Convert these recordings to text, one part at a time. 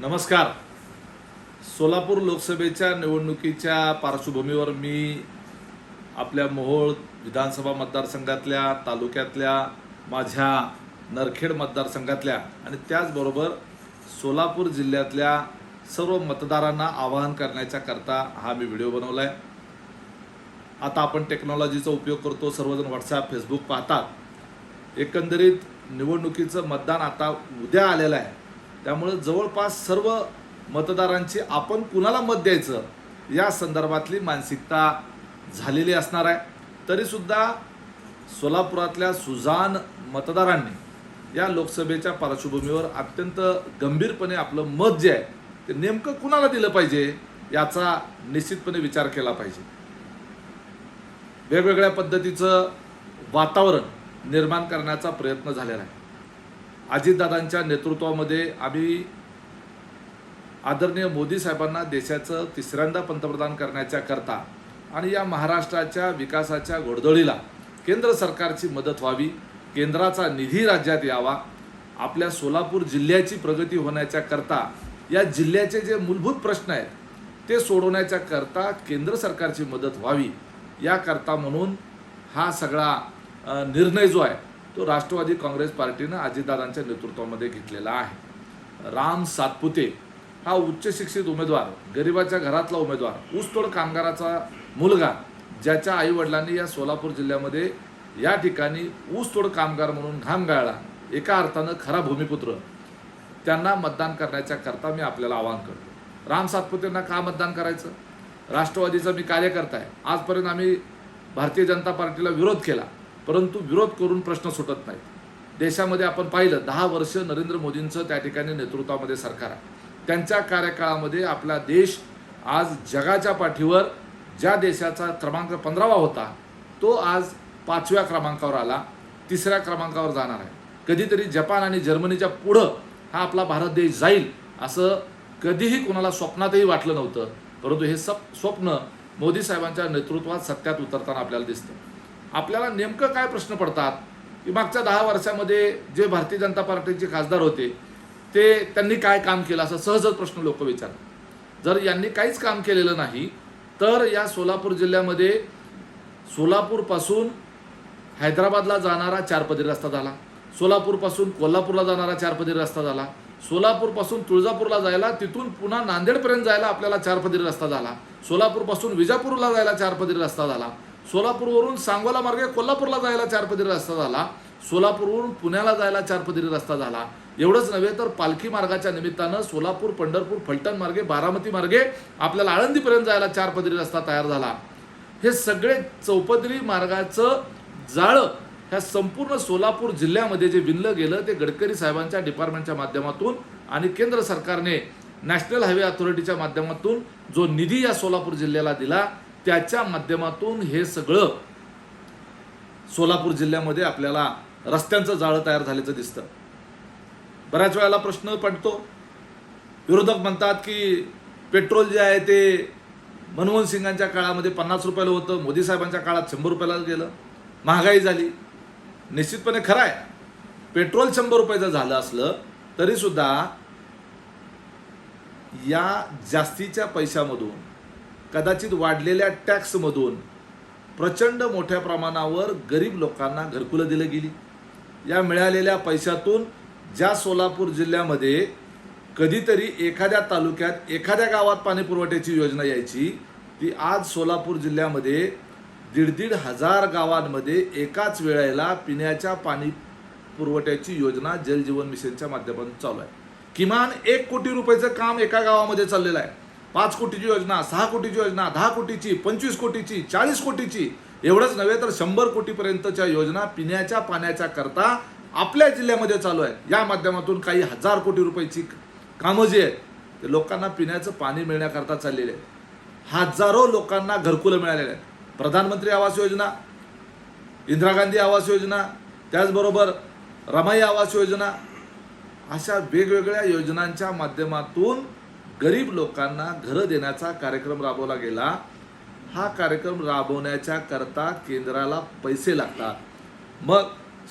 नमस्कार. सोलापूर लोकसभेच्या निवडणुकीच्या पार्श्वभूमीवर मी आपल्या मोहोळ विधानसभा मतदारसंघातल्या तालुक्यातल्या माझ्या नरखेड मतदारसंघातल्या आणि त्याचबरोबर सोलापूर जिल्ह्यातल्या सर्व मतदारांना आवाहन करण्याच्या करता हा मी व्हिडिओ बनवला आहे आता आपण टेक्नॉलॉजीचा उपयोग करतो सर्वजण व्हॉट्सॲप फेसबुक पाहतात. एकंदरीत निवडणुकीचं मतदान आता उद्या आलेलं आहे. त्यामुळं जवळपास सर्व मतदारांची आपण कुणाला मत द्यायचं या संदर्भातली मानसिकता झालेली असणार आहे. तरीसुद्धा सोलापुरातल्या सुजान मतदारांनी या लोकसभेच्या पार्श्वभूमीवर अत्यंत गंभीरपणे आपलं मत जे आहे ते नेमकं कुणाला दिलं पाहिजे याचा निश्चितपणे विचार केला पाहिजे. वेगवेगळ्या पद्धतीचं वातावरण निर्माण करण्याचा प्रयत्न झालेला आहे. अजितदादांच्या नेतृत्वामध्ये आम्ही आदरणीय मोदी साहेबांना देशाचं तिसऱ्यांदा पंतप्रधान करण्याच्या करता आणि या महाराष्ट्राच्या विकासाच्या घोडदळीला केंद्र सरकारची मदत व्हावी केंद्राचा निधी राज्यात यावा आपल्या सोलापूर जिल्ह्याची प्रगती होण्याच्या करता या जिल्ह्याचे जे मूलभूत प्रश्न आहेत ते सोडवण्याच्या करता केंद्र सरकारची मदत व्हावी याकरता म्हणून हा सगळा निर्णय जो आहे तो राष्ट्रवादी काँग्रेस पार्टीनं अजितदादांच्या नेतृत्वामध्ये घेतलेला आहे. राम सातपुते हा उच्च शिक्षित उमेदवार गरिबाच्या घरातला उमेदवार ऊसतोड कामगाराचा मुलगा ज्याच्या आईवडिलांनी या सोलापूर जिल्ह्यामध्ये या ठिकाणी ऊसतोड कामगार म्हणून घाम गाळला एका अर्थानं खरा भूमिपुत्र. त्यांना मतदान करण्याच्या करता मी आपल्याला आवाहन करतो. राम सातपुतेंना का मतदान करायचं? राष्ट्रवादीचा मी कार्यकर्ता आहे. आजपर्यंत आम्ही भारतीय जनता पार्टीला विरोध केला. परंतु विरोध करून प्रश्न सुटत नाहीत. देशामध्ये आपण पाहिलं दहा वर्ष नरेंद्र मोदींचं त्या ठिकाणी नेतृत्वामध्ये सरकार आहे. त्यांच्या कार्यकाळामध्ये आपला देश आज जगाच्या पाठीवर ज्या देशाचा क्रमांक पंधरावा होता तो आज पाचव्या क्रमांकावर आला तिसऱ्या क्रमांकावर जाणार आहे. कधीतरी जपान आणि जर्मनीच्या पुढं हा आपला भारत देश जाईल असं कधीही कोणाला स्वप्नातही वाटलं नव्हतं. परंतु हे सप स्वप्न मोदी साहेबांच्या नेतृत्वात सत्यात उतरताना आपल्याला दिसतं. आपल्याला नेमकं काय प्रश्न पडतात? की मागच्या दहा वर्षामध्ये जे भारतीय जनता पार्टीचे खासदार होते ते त्यांनी काय काम केलं? असं सहजच प्रश्न लोक विचारतात. जर यांनी काहीच काम केलेलं नाही तर या सोलापूर जिल्ह्यामध्ये सोलापूरपासून हैदराबादला जाणारा चारपदरी रस्ता झाला. सोलापूरपासून कोल्हापूरला जाणारा चारपदरी रस्ता झाला. सोलापूरपासून तुळजापूरला जायला तिथून पुन्हा नांदेडपर्यंत जायला आपल्याला चारपदरी रस्ता झाला. सोलापूरपासून विजापूरला जायला चारपदरी रस्ता झाला. सोलापूरवरून सांगोला मार्गे कोल्हापूरला जायला चारपदरी रस्ता झाला. सोलापूरवरून पुण्याला जायला चारपदरी रस्ता झाला. एवढंच नव्हे तर पालखी मार्गाच्या निमित्तानं सोलापूर पंढरपूर फलटण मार्गे बारामती मार्गे आपल्याला आळंदीपर्यंत जायला चारपदरी रस्ता तयार झाला. हे सगळे चौपदरी मार्गाचं जाळं ह्या संपूर्ण सोलापूर जिल्ह्यामध्ये जे विणलं गेलं ते गडकरी साहेबांच्या डिपार्टमेंटच्या माध्यमातून आणि केंद्र सरकारने नॅशनल हायवे अथॉरिटीच्या माध्यमातून जो निधी या सोलापूर जिल्ह्याला दिला त्याच्या माध्यमातून हे सगळं सोलापूर जिल्ह्यामध्ये आपल्याला रस्त्यांचं जाळं तयार झाल्याचं दिसतं. बऱ्याच वेळेला प्रश्न पडतो. विरोधक म्हणतात की पेट्रोल जे आहे ते मनमोहन सिंगांच्या काळामध्ये पन्नास रुपयाला होतं मोदी साहेबांच्या काळात शंभर रुपयाला गेलं. महागाई झाली. निश्चितपणे खरं आहे. पेट्रोल शंभर रुपयाचं झालं असलं तरीसुद्धा या जास्तीच्या पैशामधून कदाचित वाढलेल्या टॅक्समधून प्रचंड मोठ्या प्रमाणावर गरीब लोकांना घरकुलं दिलं गेली. या मिळालेल्या पैशातून ज्या सोलापूर जिल्ह्यामध्ये कधीतरी एखाद्या तालुक्यात एखाद्या गावात पाणी पुरवठ्याची योजना यायची ती आज सोलापूर जिल्ह्यामध्ये दीड दीड हजार गावांमध्ये एकाच वेळेला पिण्याच्या पाणी पुरवठ्याची योजना जलजीवन मिशनच्या माध्यमातून चालू आहे. किमान एक कोटी रुपयाचं काम एका गावामध्ये चाललेलं आहे. पाच कोटीची योजना सहा कोटीची योजना दहा कोटीची पंचवीस कोटीची चाळीस कोटीची. एवढंच नव्हे तर शंभर कोटीपर्यंतच्या योजना पिण्याच्या पाण्याच्या करता आपल्या जिल्ह्यामध्ये चालू आहे या माध्यमातून काही हजार कोटी रुपयाची कामं जी आहेत ते लोकांना पिण्याचं पाणी मिळण्याकरता चाललेले आहेत. हजारो लोकांना घरकुलं मिळालेले आहेत. प्रधानमंत्री आवास योजना इंदिरा गांधी आवास योजना त्याचबरोबर रमाई आवास योजना अशा वेगवेगळ्या योजनांच्या माध्यमातून गरीब लोकांना घरं देण्याचा कार्यक्रम राबवला गेला. हा कार्यक्रम राबवण्याच्या करता केंद्राला पैसे लागतात. मग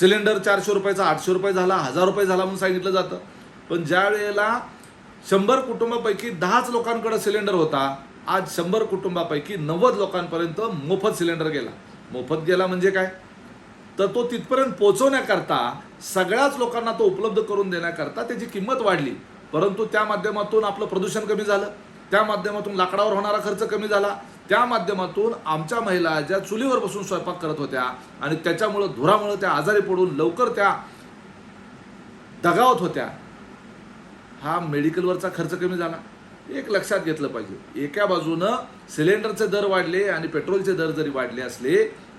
सिलेंडर चारशे रुपयाचा आठशे रुपये झाला हजार रुपये झाला म्हणून सांगितलं जातं. पण ज्या वेळेला शंभर कुटुंबापैकी दहाच लोकांकडे सिलेंडर होता आज शंभर कुटुंबापैकी नव्वद लोकांपर्यंत मोफत सिलेंडर गेला. मोफत गेला म्हणजे काय? तर तो तिथपर्यंत पोहोचवण्याकरता सगळ्याच लोकांना तो उपलब्ध करून देण्याकरता त्याची किंमत वाढली. परंतु त्या माध्यमातून आपलं प्रदूषण कमी झालं त्या माध्यमातून लाकडावर होणारा खर्च कमी झाला त्या माध्यमातून आमच्या महिला ज्या चुलीवर बसून स्वयंपाक करत होत्या आणि त्याच्यामुळं धुरामुळं त्या आजारी पडून लवकर त्या दगावत होत्या हा मेडिकलवरचा खर्च कमी झाला. एक लक्षात घेतलं पाहिजे. एका बाजूनं सिलेंडरचे दर वाढले आणि पेट्रोलचे दर जरी वाढले असले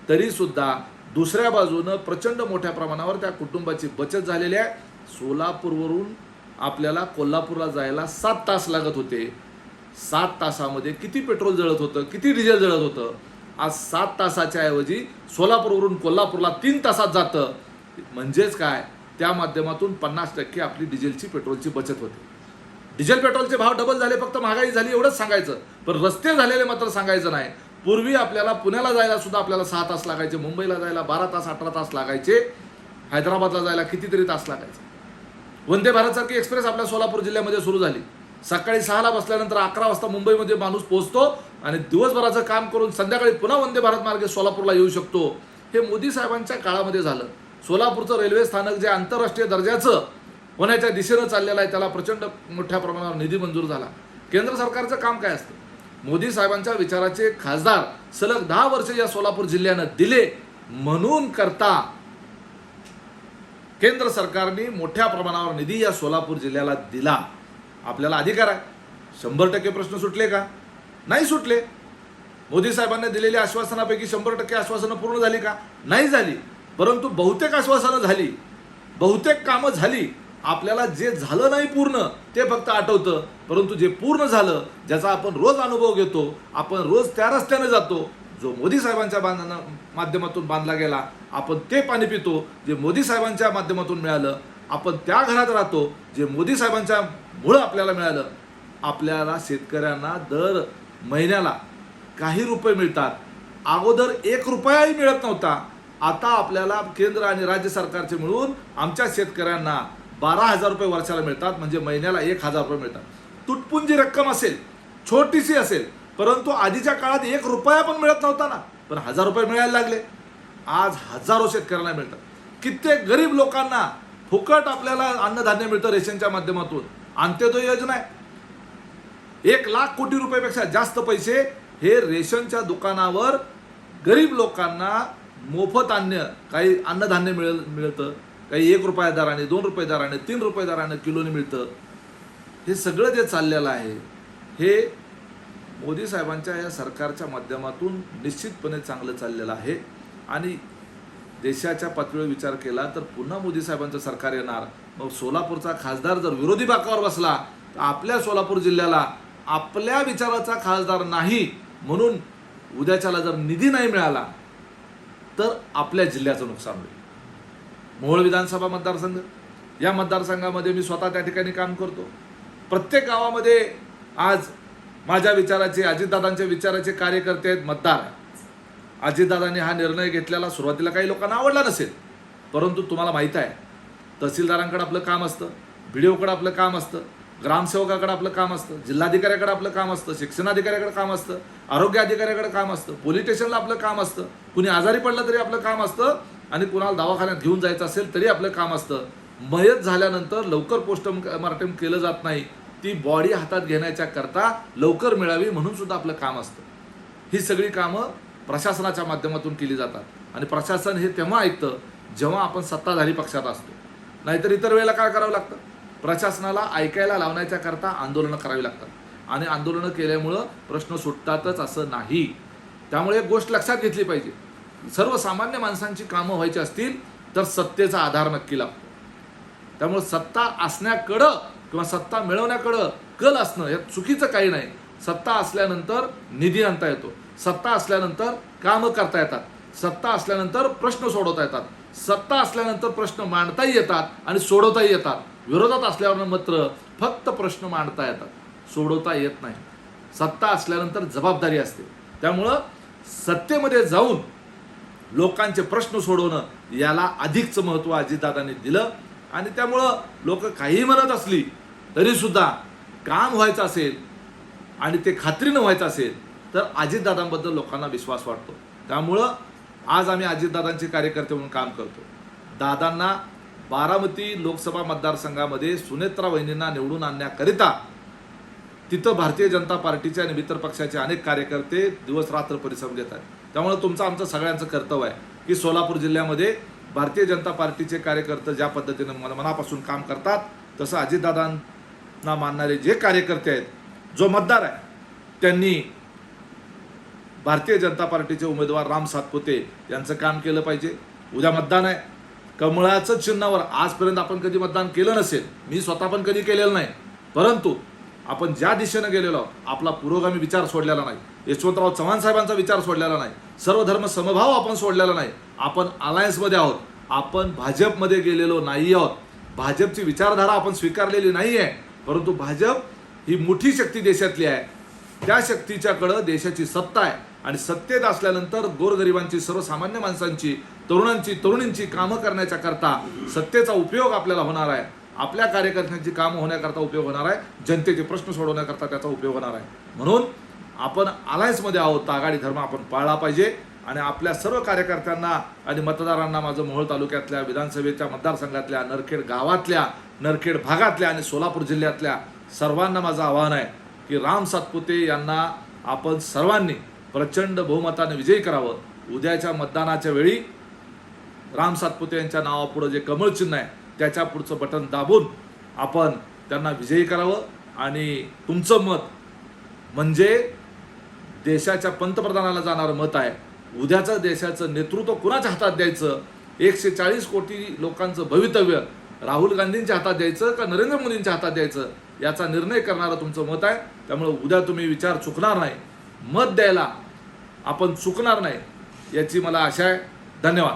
तरीसुद्धा दुसऱ्या बाजूनं प्रचंड मोठ्या प्रमाणावर त्या कुटुंबाची बचत झालेली आहे. सोलापूरवरून आपल्याला कोल्हापूरला जायला सात तास लागत होते. सात तासामध्ये किती पेट्रोल जळत होतं किती डिझेल जळत होतं? आज सात तासाच्या ऐवजी सोलापूरवरून कोल्हापूरला तीन तासात जातं. म्हणजेच काय? त्या माध्यमातून पन्नास टक्के आपली डिझेलची पेट्रोलची बचत होते. डिझेल पेट्रोलचे भाव डबल झाले फक्त महागाई झाली एवढंच सांगायचं. पण रस्ते झालेले मात्र सांगायचं नाही. पूर्वी आपल्याला पुण्याला जायला सुद्धा आपल्याला सहा तास लागायचे मुंबईला जायला बारा तास अठरा तास लागायचे. हैदराबादला जायला कितीतरी तास लागायचे. वंदे भारतसारखी एक्सप्रेस आपल्या सोलापूर जिल्ह्यामध्ये सुरू झाली. सकाळी सहाला बसल्यानंतर अकरा वाजता मुंबईमध्ये माणूस पोहोचतो आणि दिवसभराचं काम करून संध्याकाळी पुन्हा वंदे भारत मार्गे सोलापूरला येऊ शकतो. हे मोदी साहेबांच्या काळामध्ये झालं. सोलापूरचं रेल्वे स्थानक जे आंतरराष्ट्रीय दर्जाचं होण्याच्या दिशेनं चाललेलं आहे त्याला प्रचंड मोठ्या प्रमाणावर निधी मंजूर झाला. केंद्र सरकारचं काम काय असतं? मोदी साहेबांच्या विचाराचे खासदार सलग दहा वर्ष या सोलापूर जिल्ह्यानं दिले म्हणून करता केंद्र सरकारने मोठ्या प्रमाणावर निधी या सोलापूर जिल्ह्याला दिला. आपल्याला अधिकार आहे. शंभर टक्के प्रश्न सुटले का? नाही सुटले. मोदी साहेबांनी दिलेल्या आश्वासनापैकी शंभर टक्के आश्वासनं पूर्ण झाली का? नाही झाली. परंतु बहुतेक आश्वासनं झाली. बहुतेक कामं झाली. आपल्याला जे झालं नाही पूर्ण ते फक्त आठवतं. परंतु जे पूर्ण झालं ज्याचा आपण रोज अनुभव घेतो आपण रोज त्या रस्त्याने जातो. जो मोदी साहेबांच्या बांधना माध्यमातून बांधला गेला आपण ते पाणी पितो जे मोदी साहेबांच्या माध्यमातून मिळालं आपण त्या घरात राहतो जे मोदी साहेबांच्या मुळं आपल्याला मिळालं आपल्याला शेतकऱ्यांना दर महिन्याला काही रुपये मिळतात. अगोदर एक रुपयाही मिळत नव्हता. आता आपल्याला केंद्र आणि राज्य सरकारचे मिळून आमच्या शेतकऱ्यांना बारा हजार रुपये वर्षाला मिळतात म्हणजे महिन्याला एक हजार रुपये मिळतात. तुटपुंजी रक्कम असेल छोटीशी असेल परंतु आधीच्या काळात एक रुपया पण मिळत नव्हता ना. पण हजार रुपये मिळायला लागले. आज हजारो शेतकऱ्यांना मिळतात. कित्येक गरीब लोकांना फुकट आपल्याला अन्नधान्य मिळतं रेशनच्या माध्यमातून. अंत्योदय योजना आहे. एक लाख कोटी रुपयापेक्षा जास्त पैसे हे रेशनच्या दुकानावर गरीब लोकांना मोफत अन्न काही अन्नधान्य मिळेल मिळतं. काही एक रुपया दराने दोन रुपये दराने तीन रुपये दराने किलोने मिळतं. हे सगळं जे चाललेलं आहे हे मोदी साहेबांच्या या सरकारच्या माध्यमातून निश्चितपणे चांगलं चाललेलं आहे. आणि देशाच्या पातळीवर विचार केला तर पुन्हा मोदी साहेबांचं सरकार येणार. मग सोलापूरचा खासदार जर विरोधी बाकावर बसला तर आपल्या सोलापूर जिल्ह्याला आपल्या विचाराचा खासदार नाही म्हणून उद्याच्याला जर निधी नाही मिळाला तर आपल्या जिल्ह्याचं नुकसान होईल. मोहोळ विधानसभा मतदारसंघ. या मतदारसंघामध्ये मी स्वतः त्या ठिकाणी काम करतो. प्रत्येक गावामध्ये आज माझ्या विचाराचे अजितदादांच्या विचाराचे कार्यकर्ते आहेत मतदार आहेत. अजितदादांनी हा निर्णय घेतलेला सुरुवातीला काही लोकांना आवडला नसेल परंतु तुम्हाला माहीत आहे तहसीलदारांकडे आपलं काम असतं बी ओकडं आपलं काम असतं ग्रामसेवकाकडे आपलं काम असतं जिल्हाधिकाऱ्याकडे आपलं काम असतं शिक्षणाधिकाऱ्याकडे काम असतं आरोग्य अधिकाऱ्याकडे काम असतं पोलीस स्टेशनला आपलं काम असतं कुणी आजारी पडलं तरी आपलं काम असतं आणि कुणाला दवाखान्यात घेऊन जायचं असेल तरी आपलं काम असतं. मयत झाल्यानंतर लवकर पोस्टमार्टम केलं जात नाही. ती बॉडी हातात घेण्याच्या करता लवकर मिळावी म्हणून सुद्धा आपलं काम असतं. ही सगळी कामं प्रशासनाच्या माध्यमातून केली जातात. आणि प्रशासन हे तेव्हा ऐकतं जेव्हा आपण सत्ताधारी पक्षात असतो. नाहीतर इतर वेळेला काय करावं लागतं? प्रशासनाला ऐकायला लावण्याच्या करता आंदोलनं करावी लागतात. आणि आंदोलनं केल्यामुळं प्रश्न सुटतातच असं नाही. त्यामुळे एक गोष्ट लक्षात घेतली पाहिजे. सर्वसामान्य माणसांची कामं व्हायची असतील तर सत्तेचा आधार नक्की लागतो. त्यामुळे सत्ता असण्याकडं किंवा सत्ता मिळवण्याकडं कल असणं यात चुकीचं काही नाही. सत्ता असल्यानंतर निधी आणता येतो. सत्ता असल्यानंतर कामं करता येतात. सत्ता असल्यानंतर प्रश्न सोडवता येतात. सत्ता असल्यानंतर प्रश्न मांडताही येतात आणि सोडवताही येतात. विरोधात असल्यावर मात्र फक्त प्रश्न मांडता येतात. सोडवता येत नाही. सत्ता असल्यानंतर जबाबदारी असते. त्यामुळं सत्तेमध्ये जाऊन लोकांचे प्रश्न सोडवणं याला अधिकचं महत्त्व अजितदादांनी दिलं. आणि त्यामुळं लोक काहीही म्हणत असली तरीसुद्धा काम व्हायचं असेल आणि ते खात्रीनं व्हायचं असेल तर अजितदादांबद्दल लोकांना विश्वास वाटतो. त्यामुळं आज आम्ही अजितदादांचे कार्यकर्ते म्हणून काम करतो. दादांना बारामती लोकसभा मतदारसंघामध्ये सुनेत्रा वहिनींना निवडून आणण्याकरिता तिथं भारतीय जनता पार्टीचे आणि मित्र पक्षाचे अनेक कार्यकर्ते दिवस रात्र परिश्रम घेत आहेत त्यामुळे तुमचं आमचं सगळ्यांचं कर्तव्य आहे की सोलापूर जिल्ह्यामध्ये भारतीय जनता पार्टीचे कार्यकर्ते ज्या पद्धतीनं मन- मनापासून काम करतात तसं अजितदादांना मानणारे जे कार्यकर्ते आहेत जो मतदार आहे त्यांनी भारतीय जनता पार्टीचे उमेदवार राम सातपुते यांचं काम केलं पाहिजे. उद्या मतदान आहे. कमळाचं चिन्हावर आजपर्यंत आपण कधी मतदान केलं नसेल मी स्वतः पण कधी केलेलं नाही. परंतु आपण ज्या दिशेनं गेलेलो आहोत आपला पुरोगामी विचार सोडलेला नाही. यशवंतराव चव्हाण साहेबांचा विचार सोडलेला नाही. सर्व धर्म समभाव आपण सोडलेला नाही. आपण अलायन्समध्ये आहोत. आपण भाजपमध्ये गेलेलो नाही आहोत. भाजपची विचारधारा आपण स्वीकारलेली नाही आहे परंतु भाजप ही मोठी शक्ती देशातली आहे. त्या शक्तीच्याकडं देशाची सत्ता आहे. आणि सत्तेत असल्यानंतर गोरगरिबांची सर्वसामान्य माणसांची तरुणांची तरुणींची कामं करण्याच्या करता सत्तेचा उपयोग आपल्याला होणार आहे. आपल्या कार्यकर्त्यांची कामं होण्याकरता उपयोग होणार आहे. जनतेचे प्रश्न सोडवण्याकरता त्याचा उपयोग होणार आहे. म्हणून आपण अलायन्समध्ये आहोत. तागाडी आघाडी धर्म आपण पाळला पाहिजे. आणि आपल्या सर्व कार्यकर्त्यांना आणि मतदारांना माझं मोहोळ तालुक्यातल्या विधानसभेच्या मतदारसंघातल्या नरखेड गावातल्या नरखेड भागातल्या आणि सोलापूर जिल्ह्यातल्या सर्वांना माझं आव्हान आहे की राम सातपुते यांना आपण सर्वांनी प्रचंड बहुमताने विजयी करावं. उद्याच्या मतदानाच्या वेळी राम सातपुते यांच्या नावापुढं जे कमळ चिन्ह आहे त्याच्या पुढचं बटन दाबून आपण त्यांना विजयी करावं. आणि तुमचं मत म्हणजे देशाच्या पंतप्रधानाला जाणारं मत आहे. उद्याचं देशाचं नेतृत्व कुणाच्या हातात द्यायचं? एकशे चाळीस कोटी लोकांचं भवितव्य राहुल गांधींच्या हातात द्यायचं का नरेंद्र मोदींच्या हातात द्यायचं? याचा निर्णय करणारं तुमचं मत आहे. त्यामुळे उद्या तुम्ही विचार चुकणार नाही. मत द्यायला आपण चुकणार नाही याची मला आशा आहे. धन्यवाद.